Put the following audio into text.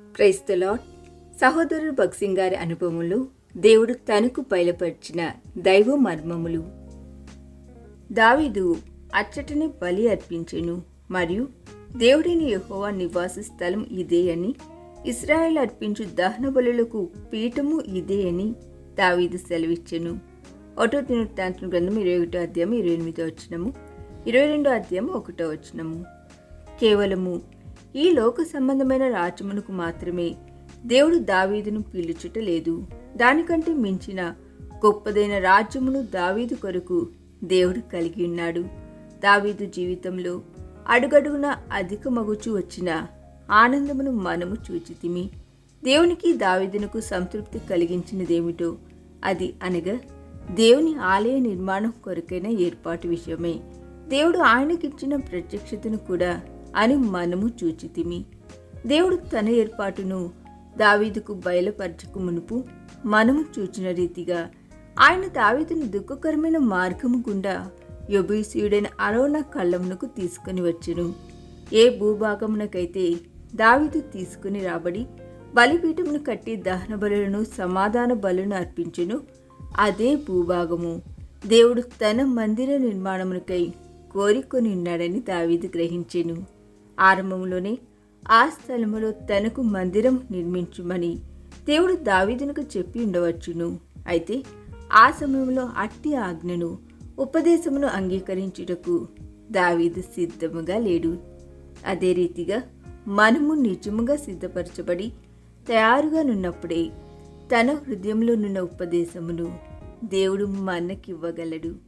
క్రైస్తలాడ్ సహోదరుడు భక్సింగ్ గారి అనుభవములు దేవుడు తనకు బయలుపరిచిన దైవ మర్మములు. దావీదు అచ్చటని బలి అర్పించెను మరియు దేవుడిని యహోవా నివాస స్థలం ఇదే అని ఇస్రాయల్ అర్పించు దహన బలులకు పీఠము ఇదే అని దావీదు సెలవిచ్చెను. ఒకటో దినవృత్తాంతం గ్రంథం ఇరవై ఒకటో అధ్యాయం ఇరవై ఎనిమిదో వచ్చినము ఇరవై రెండో అధ్యాయం ఒకటో వచ్చినము కేవలము ఈ లోక సంబంధమైన రాజ్యమునకు మాత్రమే దేవుడు దావీదును పిలుచుట లేదు. దానికంటే మించిన గొప్పదైన రాజ్యమును దావీదు కొరకు దేవుడు కలిగి ఉన్నాడు. దావీదు జీవితంలో అడుగడుగున అధిక మగుచు వచ్చిన ఆనందమును మనము చూచితిమి. దేవునికి దావీదునకు సంతృప్తి కలిగించినదేమిటో అది అనగా దేవుని ఆలయ నిర్మాణం కొరకైన ఏర్పాటు విషయమే. దేవుడు ఆయనకిచ్చిన ప్రత్యక్షతను కూడా అని మనము చూచితిమి. దేవుడు తన ఏర్పాటును దావీదుకు బయలుపరచకు మునుపు మనము చూచిన రీతిగా ఆయన దావీదును దుఃఖకరమైన మార్గము గుండా యొబీసీయుడైన అరోణ కళ్ళమునకు తీసుకుని వచ్చెను. ఏ భూభాగమునకైతే దావీదు తీసుకుని రాబడి బలిపీఠమును కట్టి దహన బలులను సమాధాన బలును అర్పించెను అదే భూభాగము. దేవుడు తన మందిర నిర్మాణమునకై కోరికొని ఉన్నాడని దావీదు గ్రహించెను. ఆరంభంలోనే ఆ స్థలములో తనకు మందిరం నిర్మించుమని దేవుడు దావీదునకు చెప్పి ఉండవచ్చును. అయితే ఆ సమయంలో అట్టి ఆజ్ఞను ఉపదేశమును అంగీకరించుటకు దావీదు సిద్ధముగా లేడు. అదే రీతిగా మనము నిజముగా సిద్ధపరచబడి తయారుగా నున్నప్పుడే తన హృదయంలో నున్న ఉపదేశమును దేవుడు మనకివ్వగలడు.